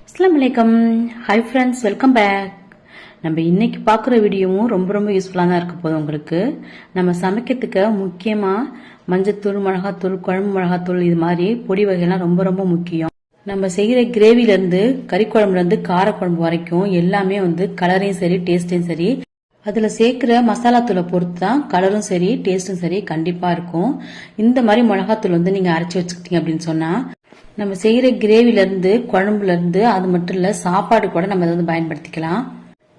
அஸ்லாம் வலைக்கம் hi friends welcome back நம்ம இன்னைக்கு பார்க்குற வீடியோவும் ரொம்ப ரொம்ப யூஸ்ஃபுல்லாக தான் இருக்க போதும் உங்களுக்கு. நம்ம சமைக்கிறதுக்கு முக்கியமாக மஞ்சத்தூள் மிளகாத்தூள் குழம்பு மிளகாத்தூள் இது மாதிரி பொடி வகைலாம் ரொம்ப ரொம்ப முக்கியம். நம்ம செய்கிற கிரேவிலேருந்து கறி குழம்புலேருந்து காரக்குழம்பு வரைக்கும் எல்லாமே வந்து கலரையும் சரி டேஸ்ட்டையும் சரி. அதில் சேர்க்குற மசாலாத்தூளை பொறுத்து தான் கலரும் சரி டேஸ்ட்டும் சரி கண்டிப்பாக இருக்கும். இந்த மாதிரி மிளகாத்தூள் வந்து நீங்கள் அரைச்சி வச்சுக்கிட்டீங்க அப்படின்னு சொன்னால் நம்ம செய்கிற கிரேவிலேருந்து குழம்புலேருந்து அது மட்டும் இல்லை சாப்பாடு கூட நம்ம அதை வந்து பயன்படுத்திக்கலாம்.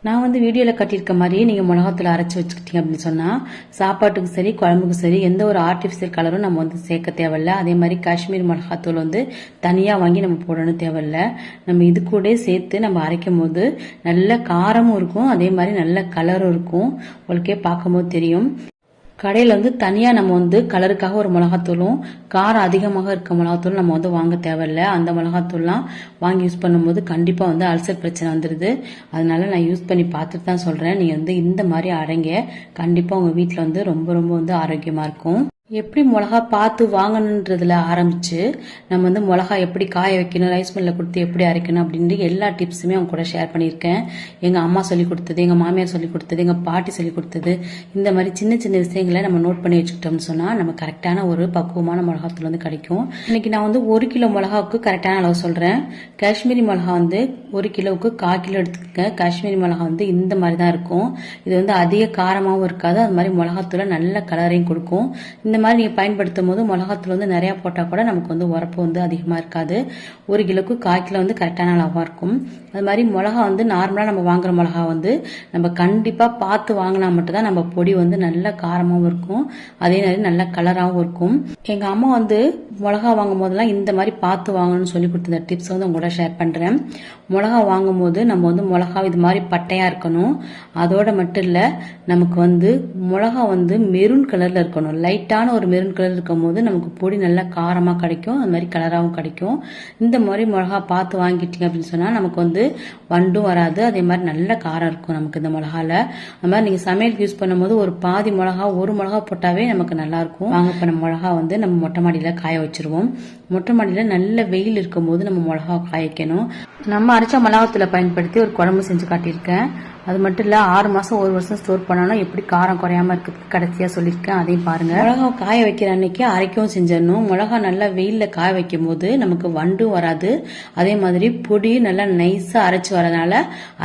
நான் வந்து வீடியோவில் கட்டியிருக்க மாதிரியே நீங்கள் மிளகாத்தூள் அரைச்சி வச்சுக்கிட்டீங்க அப்படின்னு சொன்னால் சாப்பாட்டுக்கு சரி குழம்புக்கும் சரி எந்த ஒரு ஆர்டிஃபிஷியல் கலரும் நம்ம வந்து சேர்க்க தேவையில்ல. அதே மாதிரி காஷ்மீர் மிளகாத்தூள் வந்து தனியாக வாங்கி நம்ம போடணும் தேவையில்ல. நம்ம இது கூட சேர்த்து நம்ம அரைக்கும் போது நல்ல காரமும் இருக்கும் அதே மாதிரி நல்ல கலரும் இருக்கும். உங்களுக்கே பார்க்கும்போது தெரியும். கடையில் வந்து தனியாக நம்ம வந்து கலருக்காக ஒரு மிளகாத்தூளும் காரம் அதிகமாக இருக்க மிளகாத்தூளும் நம்ம வந்து வாங்க தேவையில்ல. அந்த மிளகாத்தூள்லாம் வாங்கி யூஸ் பண்ணும்போது கண்டிப்பாக வந்து அல்சர் பிரச்சனை வந்துடுது அதனால நான் யூஸ் பண்ணி பார்த்துட்டு தான் சொல்கிறேன் நீங்கள் வந்து இந்த மாதிரி அடங்க. கண்டிப்பாக உங்கள் வீட்டில் வந்து ரொம்ப ரொம்ப வந்து ஆரோக்கியமாக இருக்கும். எப்படி மிளகா பார்த்து வாங்கணுன்றதுல ஆரம்பிச்சு நம்ம வந்து மிளகா எப்படி காய வைக்கணும் ரைஸ் மில்லில் கொடுத்து எப்படி அரைக்கணும் அப்படின்ட்டு எல்லா டிப்ஸுமே அவங்க கூட ஷேர் பண்ணியிருக்கேன். எங்கள் அம்மா சொல்லி கொடுத்தது எங்கள் மாமியார் சொல்லி கொடுத்தது எங்கள் பாட்டி சொல்லி கொடுத்தது. இந்த மாதிரி சின்ன சின்ன விஷயங்களை நம்ம நோட் பண்ணி வச்சுக்கிட்டோம்னு சொன்னால் நம்ம கரெக்டான ஒரு பக்குவமான மிளகாத்தூள் வந்து கிடைக்கும். இன்னைக்கு நான் வந்து ஒரு கிலோ மிளகாவுக்கு கரெக்டான அளவு சொல்கிறேன் காஷ்மீரி மிளகா வந்து ஒரு கிலோவுக்கு கால் கிலோ எடுத்துக்கங்க. காஷ்மீரி மிளகா வந்து இந்த மாதிரி தான் இருக்கும். இது வந்து அதிக காரமாகவும் இருக்காது. அது மாதிரி மிளகாத்தூளை நல்ல கலரையும் கொடுக்கும். இந்த மாதிரி நீங்கள் பயன்படுத்தும் போது மிளகாத்தூள் வந்து நிறையா போட்டால் கூட நமக்கு வந்து உரப்பு வந்து அதிகமாக இருக்காது. ஒரு கிலோக்கு கால் கிலோ வந்து கரெக்டான அளவாக இருக்கும். அது மாதிரி மிளகா வந்து நார்மலாக நம்ம வாங்குற மிளகா வந்து நம்ம கண்டிப்பாக பார்த்து வாங்கினா மட்டும்தான் நம்ம பொடி வந்து நல்ல காரமாகவும் இருக்கும். அதே மாதிரி நல்ல கலராகவும் இருக்கும். எங்கள் அம்மா வந்து மிளகா வாங்கும் போதெல்லாம் இந்த மாதிரி பார்த்து வாங்கணும்னு சொல்லி கொடுத்த டிப்ஸ் வந்து உங்களோட ஷேர் பண்ணுறேன் மிளகா வாங்கும் போது நம்ம வந்து மிளகா இது மாதிரி பட்டையாக இருக்கணும். அதோட மட்டும் இல்லை நமக்கு வந்து மிளகா வந்து மெரூன் கலரில் இருக்கணும். லைட்டான ஒரு மெரூன் கலர் இருக்கும் போது நமக்கு பொடி நல்லா காரமாக கிடைக்கும். அது மாதிரி கலராகவும் கிடைக்கும். இந்த மாதிரி மிளகா பார்த்து வாங்கிட்டீங்க அப்படின்னு சொன்னால் நமக்கு வந்து வண்டும் வராது. அதே மாதிரி நல்ல காரம் இருக்கும் நமக்கு இந்த மிளகால. அது மாதிரி நீங்கள் சமையலுக்கு யூஸ் பண்ணும்போது ஒரு பாதி மிளகா ஒரு மிளகா போட்டாவே நமக்கு நல்லா இருக்கும். வாங்க போன மிளகா வந்து நம்ம மொட்டை மாடியில் காய வச்சிருவோம். மொட்டை மாடியில் நல்ல வெயில் இருக்கும்போது நம்ம மிளகா காய்க்கணும். நம்ம அரைச்ச மிளகாத்தூளை பயன்படுத்தி ஒரு குழம்பு செஞ்சு காட்டியிருக்கேன். அது மட்டும் இல்லை ஆறு மாதம் ஒரு வருஷம் ஸ்டோர் பண்ணாலும் எப்படி காரம் குறையாம இருக்கிறதுக்கு கடைசியாக சொல்லியிருக்கேன் அதையும் பாருங்க. மிளகா காய வைக்கிற அன்னைக்கு அரைக்கவும் செஞ்சிடணும். மிளகா நல்லா வெயிலில் காய வைக்கும் போது நமக்கு வண்டும் வராது. அதே மாதிரி பொடி நல்லா நைஸாக அரைச்சி வரதுனால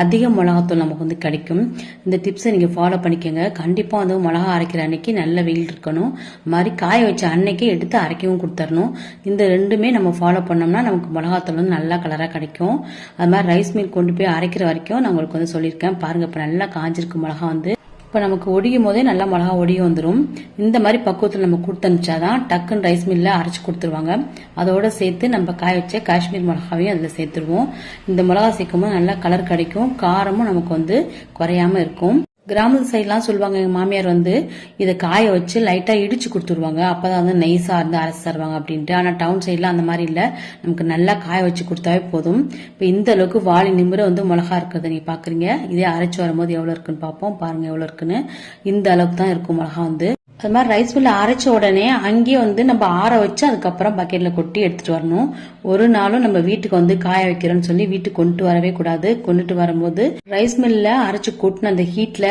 அதிக மிளகாத்தூள் நமக்கு வந்து கிடைக்கும். இந்த டிப்ஸை நீங்கள் ஃபாலோ பண்ணிக்கோங்க. கண்டிப்பாக வந்து மிளகா அரைக்கிற அன்னைக்கு நல்ல வெயில் இருக்கணும். மாதிரி காய வச்ச அன்னைக்கே எடுத்து அரைக்கவும் கொடுத்துடணும். இந்த ரெண்டுமே நம்ம ஃபாலோ பண்ணோம்னா நமக்கு மிளகாத்தூள் வந்து நல்லா கலராக கிடைக்கும். அது மாதிரி ரைஸ் மில் கொண்டு போய் அரைக்கிற வரைக்கும் நான் உங்களுக்கு வந்து சொல்லியிருக்கேன். பாருங்க இப்போ நல்லா காஞ்சிருக்கு மிளகா வந்து இப்போ நமக்கு ஒடியும் போதே நல்லா மிளகா ஒடிய வந்துடும் இந்த மாதிரி பக்குவத்தில் நம்ம கொடுத்து அனுப்பிச்சாதான் டக்குன்னு ரைஸ் மில்லில் அரைச்சி கொடுத்துருவாங்க. அதோட சேர்த்து நம்ம காய வச்ச காஷ்மீர் மிளகாவையும் அதில் சேர்த்துருவோம். இந்த மிளகா சேர்க்கும் போது நல்லா கலர் கிடைக்கும். காரமும் நமக்கு வந்து குறையாம இருக்கும். கிராமத்து சைட்லாம் சொல்லுவாங்க எங்கள் மாமியார் வந்து இதை காய வச்சு லைட்டாக இடிச்சு கொடுத்துருவாங்க. அப்போ தான் வந்து நைஸாக இருந்து அரைச்சி தருவாங்க அப்படின்ட்டு. ஆனால் டவுன் சைட்லாம் அந்த மாதிரி இல்லை. நமக்கு நல்லா காய வச்சு கொடுத்தாவே போதும். இப்போ இந்த அளவுக்கு வாளி நிமிர வந்து மிளகா இருக்கிறத நீங்கள் பார்க்குறீங்க இதே அரைச்சி வரும்போது எவ்வளோ இருக்குன்னு பார்ப்போம் பாருங்கள் எவ்வளோ இருக்குன்னு. இந்த அளவுக்கு தான் இருக்கும் மிளகா வந்து. அது மாதிரி ரைஸ் மில்ல அரைச்ச உடனே அங்கேயே வந்து நம்ம ஆற வச்சு அதுக்கப்புறம் பக்கெட்ல கொட்டி எடுத்துட்டு வரணும். ஒரு நாளும் நம்ம வீட்டுக்கு வந்து காய வைக்கிறோம்னு சொல்லி வீட்டுக்கு கொண்டு வரவே கூடாது. கொண்டுட்டு வரும்போது ரைஸ் மில்ல அரைச்சு கொட்டின அந்த ஹீட்ல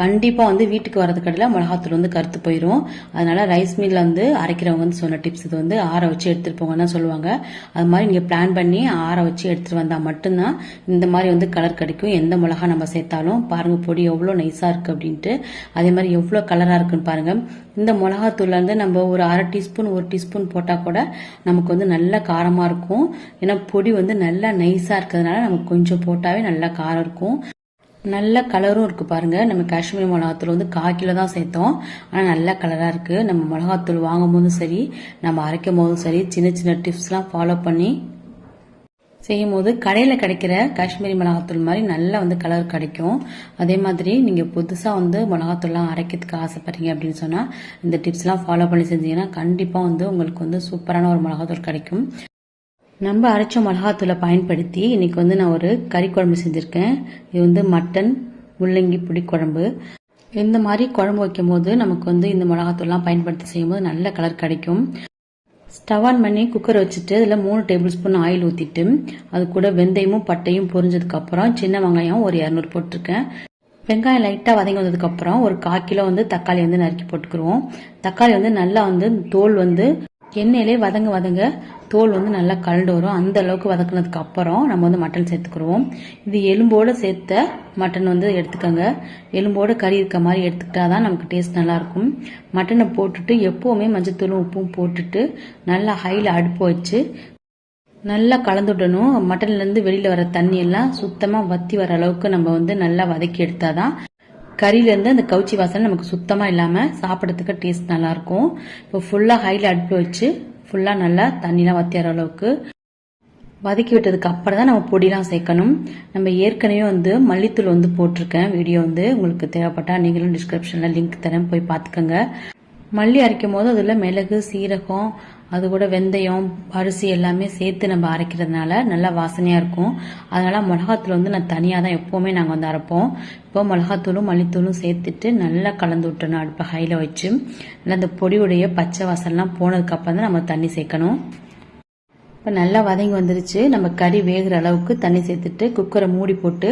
கண்டிப்பா வந்து வீட்டுக்கு வரது கடையில் மிளகாத்தூள் வந்து கருத்து போயிடும் அதனால ரைஸ் மில்ல வந்து அரைக்கிறவங்க வந்து சொன்ன டிப்ஸ் இது வந்து ஆற வச்சு எடுத்துட்டு போங்கன்னு தான் சொல்லுவாங்க. அது மாதிரி நீங்க பிளான் பண்ணி ஆற வச்சு எடுத்துட்டு வந்தா மட்டும்தான் இந்த மாதிரி வந்து கலர் கிடைக்கும். எந்த மிளகா நம்ம சேர்த்தாலும். பாருங்க பொடி எவ்வளோ நைஸா இருக்கு அப்படின்ட்டு. அதே மாதிரி எவ்வளோ கலரா இருக்குன்னு பாருங்க. இந்த மிளகாத்தூள்ல இருந்து நம்ம ஒரு அரை டீஸ்பூன் ஒரு டீஸ்பூன் போட்டால் கூட நமக்கு வந்து நல்ல காரமாக இருக்கும். ஏன்னா பொடி வந்து நல்லா நைஸாக இருக்கிறதுனால நமக்கு கொஞ்சம் போட்டாவே நல்லா காரம் இருக்கும். நல்ல கலரும் இருக்கு பாருங்க. நம்ம காஷ்மீர் மிளகாத்தூள் வந்து கால் கிலோ தான் சேர்த்தோம். ஆனால் நல்ல கலராக இருக்கு. நம்ம மிளகாத்தூள் வாங்கும் போதும் சரி நம்ம அரைக்கும் போதும் சரி சின்ன சின்ன டிப்ஸ்லாம் ஃபாலோ பண்ணி செய்யும் போது கடையில் கிடைக்கிற காஷ்மீரி மிளகாத்தூள் மாதிரி நல்லா வந்து கலர் கிடைக்கும். அதே மாதிரி நீங்கள் புதுசாக வந்து மிளகாத்தூள்லாம் அரைக்கிறதுக்கு ஆசைப்படுறீங்க அப்படின்னு சொன்னால் இந்த டிப்ஸ்லாம் ஃபாலோ பண்ணி செஞ்சீங்கன்னா கண்டிப்பாக வந்து உங்களுக்கு வந்து சூப்பரான ஒரு மிளகாத்தூள் கிடைக்கும். நம்ம அரைச்ச மிளகாத்தூளை பயன்படுத்தி இன்னைக்கு வந்து நான் ஒரு கறி குழம்பு செஞ்சுருக்கேன். இது வந்து மட்டன் முள்ளங்கி புளி குழம்பு. இந்த மாதிரி குழம்பு வைக்கும் போது நமக்கு வந்து இந்த மிளகாத்தூள்லாம் பயன்படுத்தி செய்யும்போது நல்ல கலர் கிடைக்கும். ஸ்டவ் ஆன் பண்ணி குக்கர் வச்சுட்டு அதில் மூணு டேபிள் ஸ்பூன் ஆயில் ஊற்றிட்டு அது கூட வெந்தயமும் பட்டையும் பொரிஞ்சதுக்கப்புறம் சின்ன வெங்காயம் ஒரு இரநூறு போட்டிருக்கேன். வெங்காயம் லைட்டாக வதங்கி வந்ததுக்கப்புறம் ஒரு கால் கிலோ வந்து தக்காளி வந்து நறுக்கி போட்டுக்குருவோம். தக்காளி வந்து நல்லா வந்து தோல் வந்து எண்ணெயிலே வதங்க வதங்க தோல் வந்து நல்லா கலண்டு வரும். அந்த அளவுக்கு வதக்குனதுக்கு அப்புறம் நம்ம வந்து மட்டன் சேர்த்துக்குருவோம். இது எலும்போடு சேர்த்த மட்டன் வந்து எடுத்துக்கோங்க. எலும்போடு கறி இருக்க மாதிரி எடுத்துக்கிட்டா தான் நமக்கு டேஸ்ட் நல்லாயிருக்கும். மட்டனை போட்டுட்டு எப்போவுமே மஞ்சத்தூளும் உப்பும் போட்டுட்டு நல்லா ஹையில் அடுப்பு வச்சு நல்லா கலந்து விடணும் மட்டன்லேருந்து வெளியில் வர தண்ணியெல்லாம் சுத்தமாக வத்தி வர அளவுக்கு நம்ம வந்து நல்லா வதக்கி எடுத்தாதான் கறியிலேருந்து அந்த கவுச்சி வாசனை நமக்கு சுத்தமாக இல்லாமல் சாப்பிட்றதுக்கு டேஸ்ட் நல்லாயிருக்கும். இப்போ ஃபுல்லாக ஹையில் அடுப்பு வச்சு ஃபுல்லாக நல்லா தண்ணிலாம் வத்தி அளவுக்கு வதக்கி விட்டதுக்கு அப்புறம் தான் நம்ம பொடிலாம் சேர்க்கணும். நம்ம ஏற்கனவே வந்து மல்லித்தூள் வந்து போட்டிருக்கேன். வீடியோ வந்து உங்களுக்கு தேவைப்பட்டால் நீங்களும் டிஸ்கிரிப்ஷனில் லிங்க் தரேன். போய் பார்த்துக்கோங்க. மல்லி அரைக்கும் போது அதில் மிளகு சீரகம் அது கூட வெந்தயம் அரிசி எல்லாமே சேர்த்து நம்ம அரைக்கிறதுனால நல்லா வாசனையாக இருக்கும். அதனால் மிளகாத்தூள் வந்து நான் தனியாக தான் எப்போவுமே நாங்கள் வந்து அரைப்போம். இப்போ மிளகாத்தூளும் மல்லித்தூளும் சேர்த்துட்டு நல்லா கலந்து விட்டணும் அடுப்பை ஹையில் வச்சு. நல்லா அந்த பொடியுடைய பச்சை வாசல்லாம் போனதுக்கப்புறம் தான் நம்ம தண்ணி சேர்க்கணும். இப்போ நல்லா வதங்கி வந்துருச்சு. நம்ம கறி வேகிற அளவுக்கு தண்ணி சேர்த்துட்டு குக்கரை மூடி போட்டு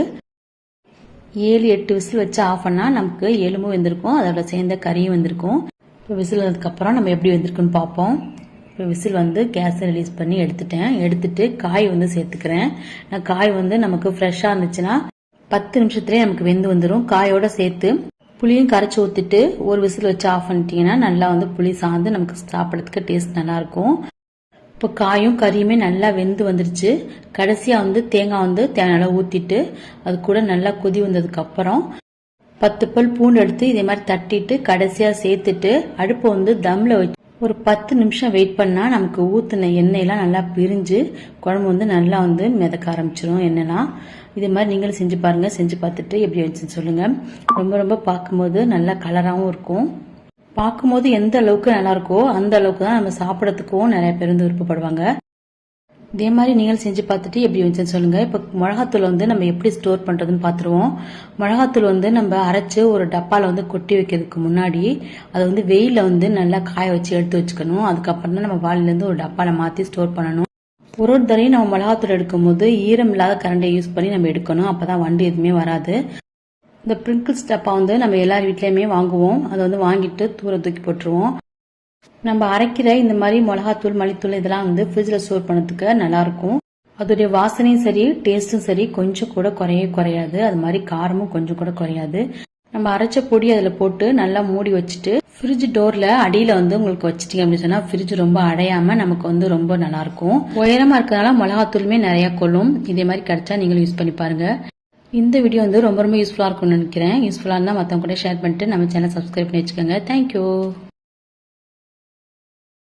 ஏழு எட்டு விசில் வச்சு ஆஃப் பண்ணால் நமக்கு எலும்பும் வந்திருக்கும். அதோட சேர்ந்த கறியும் வந்திருக்கும். இப்போ விசில் வந்ததுக்கப்புறம் நம்ம எப்படி வந்திருக்குன்னு பார்ப்போம். இப்போ விசில் வந்து கேஸை ரிலீஸ் பண்ணி எடுத்துட்டேன். எடுத்துட்டு காய் வந்து சேர்த்துக்கிறேன். நான் காய் வந்து நமக்கு ஃப்ரெஷ்ஷாக இருந்துச்சுன்னா பத்து நிமிஷத்துலேயே நமக்கு வெந்து வந்துடும் காயோட சேர்த்து புளியும் கரைச்சி ஊற்றிட்டு ஒரு விசில் வச்சு ஆஃப் பண்ணிட்டீங்கன்னா நல்லா வந்து புளி சாந்து நமக்கு சாப்பிட்றதுக்கு டேஸ்ட் நல்லாயிருக்கும். இப்போ காயும் கறியுமே நல்லா வெந்து வந்துருச்சு. கடைசியாக வந்து தேங்காய் வந்து தேங்காய் ஊற்றிட்டு அது கூட நல்லா கொதி வந்ததுக்கப்புறம் பத்து பல் பூண்டு எடுத்து இதே மாதிரி தட்டிட்டு கடைசியாக சேர்த்துட்டு அடுப்பை வந்து தம்மில் வச்சு ஒரு பத்து நிமிஷம் வெயிட் பண்ணால் நமக்கு ஊற்றின எண்ணெயெல்லாம் நல்லா பிரிஞ்சு குழம்பு வந்து நல்லா வந்து மிதக்க ஆரம்பிச்சிடும் எண்ணெய்லாம். இதே மாதிரி நீங்களும் செஞ்சு பாருங்கள் செஞ்சு பார்த்துட்டு எப்படி வந்துச்சுன்னு சொல்லுங்கள் ரொம்ப ரொம்ப பார்க்கும்போது நல்லா கலராகவும் இருக்கும். பார்க்கும்போது எந்த அளவுக்கு நல்லாயிருக்கோ அந்த அளவுக்கு தான் நம்ம சாப்பிட்றதுக்கும் நிறைய பேர் வந்து விருப்பப்படுவாங்க. இதே மாதிரி நீங்கள் செஞ்சு பார்த்துட்டு எப்படி வந்துச்சுன்னு சொல்லுங்கள் இப்போ மிளகாத்தூள் வந்து நம்ம எப்படி ஸ்டோர் பண்ணுறதுன்னு பார்த்துருவோம். மிளகாத்தூள் வந்து நம்ம அரைச்சி ஒரு டப்பாவில் வந்து கொட்டி வைக்கிறதுக்கு முன்னாடி அதை வந்து வெயிலில் வந்து நல்லா காய வச்சு எடுத்து வச்சுக்கணும். அதுக்கப்புறம் தான் நம்ம வாளிலேருந்து ஒரு டப்பாவில் மாற்றி ஸ்டோர் பண்ணணும். ஒரு ஒரு தரையும் நம்ம மிளகாத்தூள் எடுக்கும்போது ஈரம் இல்லாத கரண்டை யூஸ் பண்ணி நம்ம எடுக்கணும். அப்போ தான் வண்டு எதுவுமே வராது. இந்த பிரிங்கிள்ஸ் டப்பா வந்து நம்ம எல்லார் வீட்லேயுமே வாங்குவோம். அதை வந்து வாங்கிட்டு தூர தூக்கி போட்டுருவோம். நம்ம அரைக்கிற இந்த மாதிரி மிளகாத்தூள் மல்லித்தூள் இதெல்லாம் வந்து ஃப்ரிட்ஜில் ஸ்டோர் பண்ணதுக்கு நல்லாயிருக்கும். அதோடைய வாசனையும் சரி டேஸ்ட்டும் சரி கொஞ்சம் கூட குறைய குறையாது. அது மாதிரி காரமும் கொஞ்சம் கூட குறையாது. நம்ம அரைச்ச பொடி அதில் போட்டு நல்லா மூடி வச்சுட்டு ஃப்ரிட்ஜ் டோரில் அடியில் வந்து உங்களுக்கு வச்சிட்டீங்க அப்படின்னு சொன்னால் ஃப்ரிட்ஜ் ரொம்ப அடையாமல் நமக்கு வந்து ரொம்ப நல்லாயிருக்கும். உயரமாக இருக்கிறதுனால மிளகாத்தூளுமே நிறையா கொள்ளும். இதே மாதிரி கிடைச்சா நீங்களும் யூஸ் பண்ணி பாருங்கள் இந்த வீடியோ வந்து ரொம்ப ரொம்ப யூஸ்ஃபுல்லாக இருக்கும்னு நினைக்கிறேன். யூஸ்ஃபுல்லாக இருந்தால் மற்றவங்க கூட ஷேர் பண்ணிட்டு நம்ம சேனல் சப்ஸ்கிரைப் பண்ணி வச்சுக்கோங்க. தேங்க்யூ